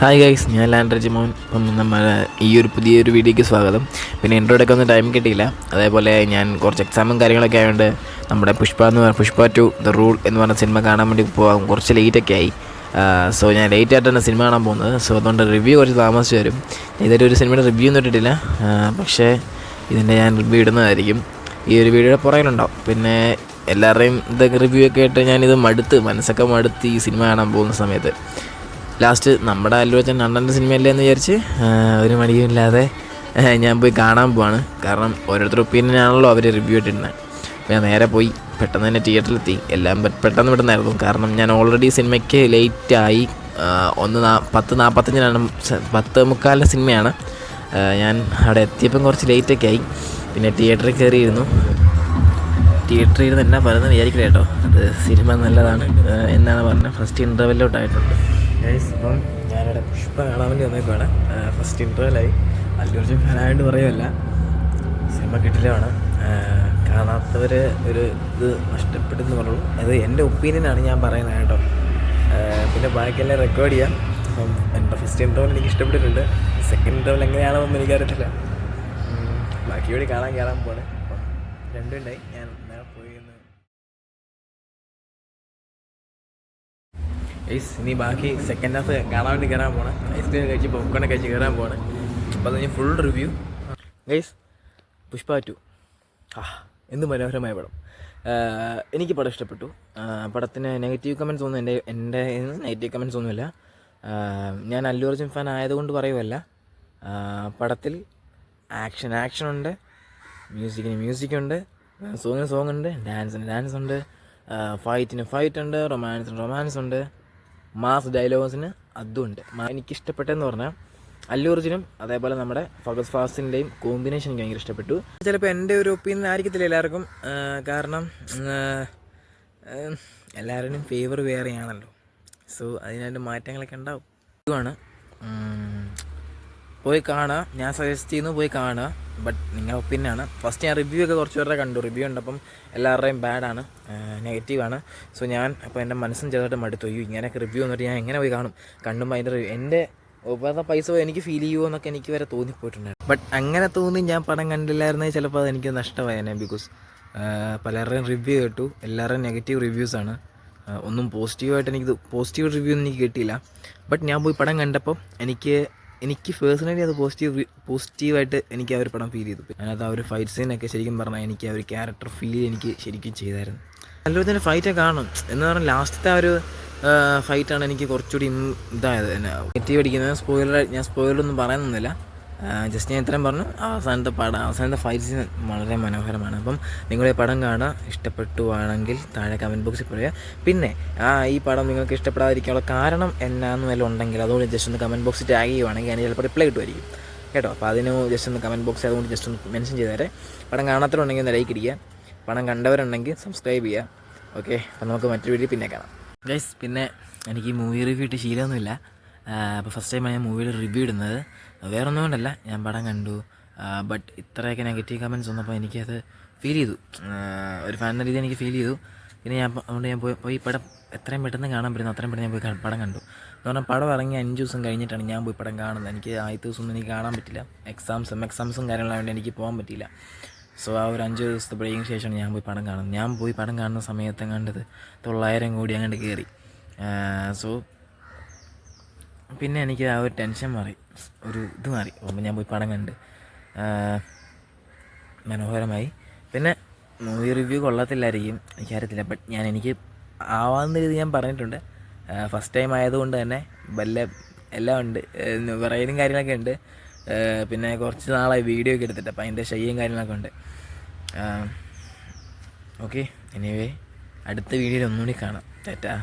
Hi guys ഞാൻ ലാൻഡർ ജിമോൻ അപ്പം നമ്മുടെ ഈ ഒരു പുതിയൊരു വീഡിയോയ്ക്ക് സ്വാഗതം. പിന്നെ ഇൻട്രോഡൊക്കെ ഒന്നും ടൈം കിട്ടിയില്ല. അതേപോലെ ഞാൻ കുറച്ച് എക്സാമും കാര്യങ്ങളൊക്കെ ആയതുകൊണ്ട് നമ്മുടെ പുഷ്പ എന്ന് പറഞ്ഞ പുഷ്പ ടു ദ റൂൾ എന്ന് പറഞ്ഞ സിനിമ കാണാൻ വേണ്ടി പോകാൻ കുറച്ച് ലേറ്റൊക്കെ ആയി. സോ ഞാൻ ലേറ്റ് ആയിട്ടാണ് സിനിമ കാണാൻ പോകുന്നത്. സോ അതുകൊണ്ട് റിവ്യൂ കുറച്ച് താമസിച്ച് വരും. ഇതൊരു ഒരു സിനിമയുടെ റിവ്യൂ ഒന്നും ഇട്ടിട്ടില്ല. പക്ഷേ ഇതിന്റെ ഞാൻ റിവ്യൂ ഇടുന്നതായിരിക്കും. ഈ ഒരു വീഡിയോയുടെ പുറകിലുണ്ടാവും. പിന്നെ എല്ലാവരുടെയും ഇതൊക്കെ റിവ്യൂ ഒക്കെ ആയിട്ട് ഞാനിത് മടുത്ത് മനസ്സൊക്കെ മടുത്ത് ഈ സിനിമ കാണാൻ പോകുന്ന സമയത്ത്. ലാസ്റ്റ് നമ്മുടെ അല്ലു അച്ഛൻ അണ്ണന്റെ സിനിമയല്ലേ എന്ന് വിചാരിച്ച് ഒരു മടിയും ഇല്ലാതെ ഞാൻ പോയി കാണാൻ പോവാണ്. കാരണം ഓരോരുത്തർ ഒപ്പീനിയൻ ആണല്ലോ അവർ റിവ്യൂ ഇട്ടിരുന്നത് അപ്പോൾ ഞാൻ നേരെ പോയി പെട്ടെന്ന് തന്നെ തിയേറ്ററിലെത്തി. എല്ലാം പെട്ടെന്ന് പെട്ടെന്നായിരുന്നു. കാരണം ഞാൻ ഓൾറെഡി സിനിമയ്ക്ക് ലേറ്റായി ഒന്ന് നാ പത്ത് നാൽപ്പത്തഞ്ചിനാണ് പത്ത് മുക്കാലിന്റെ സിനിമയാണ്. ഞാൻ അവിടെ എത്തിയപ്പം കുറച്ച് ലേറ്റൊക്കെ ആയി. പിന്നെ തിയേറ്ററിൽ കയറിയിരുന്നു. തിയേറ്ററിൽ ഇരുന്ന് എന്നാ പറയുന്നത് വിചാരിക്കില്ല കേട്ടോ. അത് സിനിമ നല്ലതാണ് എന്നാണ് പറഞ്ഞത്. ഫസ്റ്റ് ഇന്റർവെല്ലോട്ടായിട്ടുണ്ട് ഗൈസ് ഇപ്പം ഞാനിവിടെ പുഷ്പ കാണാൻ വേണ്ടി വന്നേക്കുവാണ്. ഫസ്റ്റ് ഇന്റർവലായി അല്ലൂർജി ഫാനായിട്ട് പറയുമല്ല സിനിമ കിട്ടില്ലാണ് കാണാത്തവർ ഒരു ഇത് നഷ്ടപ്പെട്ടെന്ന് പറയുള്ളൂ അത് എന്റെ ഒപ്പീനിയനാണ് ഞാൻ പറയുന്നത് കേട്ടോ. പിന്നെ ബാക്കിയെല്ലാം റെക്കോർഡ് ചെയ്യാം. അപ്പം എന്റെ ഫസ്റ്റ് ഇന്റർവൽ എനിക്ക് ഇഷ്ടപ്പെട്ടിട്ടുണ്ട്. സെക്കൻഡ് ഇന്റർവൽ എനിക്കറിയത്തില്ല. അറിയത്തില്ല ബാക്കി കൂടി കാണാൻ കയറാൻ പോകണേ അപ്പം രണ്ടുണ്ടായി ഞാൻ നേരെ പോയി എന്ന് ഗൈസ് ഇനി ബാക്കി സെക്കൻഡ് ഹാഫ് കാണാൻ വേണ്ടി കയറാൻ പോകണം ഐസ്ക്രീം കഴിച്ച് പോപ്കോൺ കഴിച്ച് കയറാൻ പോകണം അപ്പോൾ അത് ഞാൻ full review guys Pushpa two. ആ എന്ത് മനോഹരമായ പടം. എനിക്ക് പടം ഇഷ്ടപ്പെട്ടു. പടത്തിന് നെഗറ്റീവ് കമൻസ് ഒന്നും എന്റെ എന്റെ നെഗറ്റീവ് കമൻസ് ഒന്നുമില്ല. ഞാൻ അല്ലു അർജുൻ ഫാൻ ആയതുകൊണ്ട് പറയുമല്ല പടത്തിൽ ആക്ഷൻ ആക്ഷൻ ഉണ്ട്. മ്യൂസിക്കിന് മ്യൂസിക് ഉണ്ട്. സോങ്ങിന് സോങ് ഉണ്ട്. ഡാൻസിന് ഡാൻസ് ഉണ്ട്. ഫൈറ്റിന് ഫൈറ്റ് ഉണ്ട്. റൊമാൻസിന് റൊമാൻസ് ഉണ്ട്. മാസ് ഡയലോഗ്സിന് അതും ഉണ്ട് എനിക്കിഷ്ടപ്പെട്ടെന്ന് പറഞ്ഞാൽ അല്ലു അർജുനും അതേപോലെ നമ്മുടെ ഫഗസ് ഫാസിന്റെയും കോമ്പിനേഷൻ എനിക്ക് ഭയങ്കര ഇഷ്ടപ്പെട്ടു. ചിലപ്പോൾ എന്റെ ഒരു ഒപ്പീനിയൻ ആയിരിക്കത്തില്ല എല്ലാവർക്കും. കാരണം എല്ലാവരുടെയും ഫേവർ വേറെയാണല്ലോ. സോ അതിനായിട്ട് മാറ്റങ്ങളൊക്കെ ഉണ്ടാവും. ഇതുമാണ്. പോയി കാണുക ഞാൻ സജസ്റ്റ് ചെയ്യുന്നു പോയി കാണുക ബട്ട് നിങ്ങളുടെ ഒപ്പീനിയനാണ് ഫസ്റ്റ് ഞാൻ റിവ്യൂ ഒക്കെ കുറച്ച് പേരുടെ കണ്ടു. റിവ്യൂ ഉണ്ടപ്പം എല്ലാവരുടെയും ബാഡാണ് നെഗറ്റീവാണ് സോ ഞാൻ അപ്പോൾ എന്റെ മനസ്സും ചെറുതായിട്ട് മടുത്തു. അയ്യോ ഇങ്ങനെയൊക്കെ റിവ്യൂ വന്നിട്ട് ഞാൻ എങ്ങനെ പോയി കാണും? കണ്ടുമ്പോൾ അതിന്റെ റിവ്യൂ എന്റെ ഉപത പൈസ എനിക്ക് ഫീൽ ചെയ്യുമോ എന്നൊക്കെ എനിക്ക് വരെ തോന്നിപ്പോയിട്ടുണ്ടായിരുന്നു. ബട്ട് അങ്ങനെ തോന്നി ഞാൻ പടം കണ്ടില്ലായിരുന്നെങ്കിൽ ചിലപ്പോൾ അത് എനിക്ക് നഷ്ടമായേനെ ബിക്കോസ് പലരുടെയും റിവ്യൂ കേട്ടു. എല്ലാവരുടെയും നെഗറ്റീവ് റിവ്യൂസാണ് ഒന്നും പോസിറ്റീവായിട്ട് എനിക്ക് പോസിറ്റീവ് റിവ്യൂ ഒന്നും എനിക്ക് കിട്ടിയില്ല. ബട്ട് ഞാൻ പോയി പടം കണ്ടപ്പോൾ എനിക്ക് എനിക്ക് പേഴ്സണലി അത് പോസിറ്റീവ് പോസിറ്റീവായിട്ട് എനിക്ക് ആ ഒരു പടം ഫീൽ ചെയ്തു. അതിനകത്ത് ആ ഒരു ഫൈറ്റ് സീനൊക്കെ ശരിക്കും പറഞ്ഞാൽ എനിക്ക് ആ ഒരു ക്യാരക്ടർ ഫീൽ എനിക്ക് ശരിക്കും ചെയ്തായിരുന്നു. നല്ലൊരു തന്നെ ഫൈറ്റ് കാണും. എന്ന് പറഞ്ഞാൽ ലാസ്റ്റത്തെ ആ ഒരു ഫൈറ്റാണ് എനിക്ക് കുറച്ചുകൂടി ഇതായത്. എന്നെ നെഗറ്റീവ് അടിക്കുന്നത്. സ്പോയിലർ ഞാൻ സ്പോയിലറൊന്നും പറയുന്നൊന്നുമില്ല ജസ്റ്റ് ഞാൻ ഇത്രയും പറഞ്ഞു. അവസാനത്തെ പടം അവസാനത്തെ ഫൈറ്റ് സീൻ വളരെ മനോഹരമാണ്. അപ്പം നിങ്ങളെ പടം ഇഷ്ടപ്പെട്ടു ആണെങ്കിൽ താഴെ കമന്റ് ബോക്സിൽ പറയുക. പിന്നെ ആ ഈ പടം നിങ്ങൾക്ക് ഇഷ്ടപ്പെടാതിരിക്കാനുള്ള കാരണം എന്നാന്ന് വല്ല ഉണ്ടെങ്കിൽ അതുകൊണ്ട് ജസ്റ്റ് ഒന്ന് കമന്റ് ബോക്സിൽ ടാഗ് ചെയ്യുവാണെങ്കിൽ ഞാൻ ചിലപ്പോൾ റിപ്ലൈ കിട്ടുമായിരിക്കും. കേട്ടോ അപ്പോൾ അതിന് ജസ്റ്റ് ഒന്ന് കമന്റ് ബോക്സിൽ അതുകൊണ്ട് ജസ്റ്റ് ഒന്ന് മെൻഷൻ ചെയ്തേരെ പടം കാണാത്തവരുണ്ടെങ്കിൽ ഒന്ന് ലൈക്ക് ഇടിക്കുക പടം കണ്ടവരുണ്ടെങ്കിൽ സബ്സ്ക്രൈബ് ചെയ്യുക. ഓക്കെ അപ്പോൾ നമുക്ക് മറ്റൊരു വീഡിയോ പിന്നെ കാണാം. ഗൈസ് പിന്നെ എനിക്ക് മൂവി റിവ്യൂ ഇട്ട് ശീലമൊന്നുമില്ല. അപ്പോൾ ഫസ്റ്റ് ടൈമാണ് ഞാൻ മൂവിയുടെ റിവ്യൂ ഇടുന്നത്. വേറെ ഒന്നും കൊണ്ടല്ല ഞാൻ പടം കണ്ടു. ബട്ട് ഇത്രയൊക്കെ നെഗറ്റീവ് കമന്റ്സ് വന്നപ്പോൾ എനിക്കത് ഫീൽ ചെയ്തു. ഒരു ഫാൻ എന്ന രീതിയിൽ എനിക്ക് ഫീൽ ചെയ്തു. പിന്നെ ഞാൻ അതുകൊണ്ട് ഞാൻ പോയി പോയി പടം എത്രയും പെട്ടെന്ന് കാണാൻ പറ്റുന്നു അത്രയും പെട്ടെന്ന് ഞാൻ പോയി പടം കണ്ടു. എന്ന് പറഞ്ഞാൽ പടം ഇറങ്ങി അഞ്ച് ദിവസം കഴിഞ്ഞിട്ടാണ് ഞാൻ പോയി പടം കാണുന്നത്. എനിക്ക് ആദ്യത്തെ ദിവസം ഒന്നും എനിക്ക് കാണാൻ പറ്റില്ല. എക്സാംസും എക്സാംസും കാര്യങ്ങളായതുകൊണ്ട് എനിക്ക് പോകാൻ പറ്റിയില്ല. സോ ആ ഒരു അഞ്ച് ദിവസത്തെ ബ്രേക്കിന് ശേഷമാണ് ഞാൻ പോയി പടം കാണുന്നത്. ഞാൻ പോയി പടം കാണുന്ന സമയത്ത് കണ്ടത് തൊള്ളായിരം കോടി അങ്ങോട്ട് കയറി സോ പിന്നെ എനിക്ക് ആ ഒരു ടെൻഷൻ മാറി. ഒരു ഇത് മാറി. അപ്പോൾ ഞാൻ പോയി പടം കണ്ട്. മനോഹരമായി. പിന്നെ മൂവി റിവ്യൂ കൊള്ളത്തില്ലായിരിക്കും. എനിക്കറിയത്തില്ല. ബട്ട് ഞാൻ എനിക്ക് ആവാവുന്ന രീതി ഞാൻ പറഞ്ഞിട്ടുണ്ട്. ഫസ്റ്റ് ടൈം ആയതുകൊണ്ട് തന്നെ വല്ല എല്ലാം ഉണ്ട്. പറയുന്നതും കാര്യങ്ങളൊക്കെ ഉണ്ട്. പിന്നെ കുറച്ച് നാളായി വീഡിയോ ഒക്കെ എടുത്തിട്ട്. അപ്പോൾ അതിന്റെ ഷയ്യും കാര്യങ്ങളൊക്കെ ഉണ്ട്. ഓക്കെ എനിവേ അടുത്ത വീഡിയോയിൽ ഒന്നുകൂടി കാണാം. ടാറ്റാ